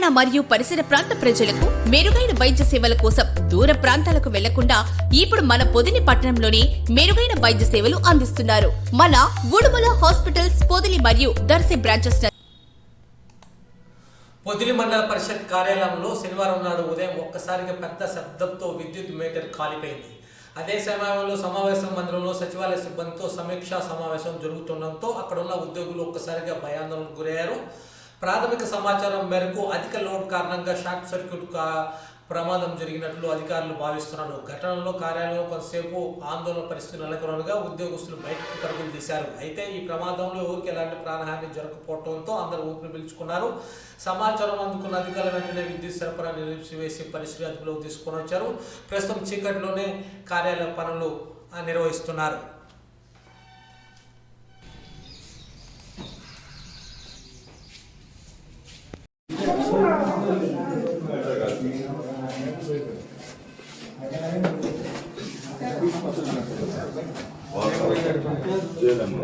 తెలంగాణ మరియు పరిసర ప్రాంత ప్రజలకు మెరుగైన వైద్య సేవల కోసం దూర ప్రాంతాలకు వెళ్ళకుండా ఇప్పుడు మన పొదిని పట్టణంలోనే మెరుగైన వైద్య సేవలు అందిస్తున్నారు. మన ఉడుమల హాస్పిటల్స్ పొదిలి మరియు దర్శి బ్రాంచెస్ పొదిలి మండల పరిషత్ కార్యాలయంలో శనివారం నాడు ఉదయం ఒక్కసారిగా పెద్ద శబ్దంతో విద్యుత్ మీటర్ కాలిపోయింది. అదే సమయంలో సమావేశం మందిరంలో సచివాలయ సిబ్బందితో సమీక్షా సమావేశం జరుగుతుండటంతో అక్కడ ఉన్న ఉద్యోగులు ఒక్కసారిగా భయాందోళనకు గురయ్యారు. ప్రాథమిక సమాచారం మేరకు అధిక లోడ్ కారణంగా షార్ట్ సర్క్యూట్ కా ప్రమాదం జరిగినట్లు అధికారులు భావిస్తున్నారు. ఘటనలో కార్యాలయంలో కొంతసేపు ఆందోళన పరిస్థితి నెలకొనగా ఉద్యోగస్తులు బయటకు పరుగులు తీశారు. అయితే ఈ ప్రమాదంలో ఎవరికి ఎలాంటి ప్రాణహాని జరగకపోవడంతో అందరూ ఊపిరి పీల్చుకున్నారు. సమాచారం అందుకున్న అధికారులు వెంటనే విద్యుత్ సరఫరా నిలిపివేసి పరిస్థితి అదుపులోకి తీసుకొని వచ్చారు. ప్రస్తుతం చీకటిలోనే కార్యాలయ పనులు నిర్వహిస్తున్నారు. జయలమ్మ.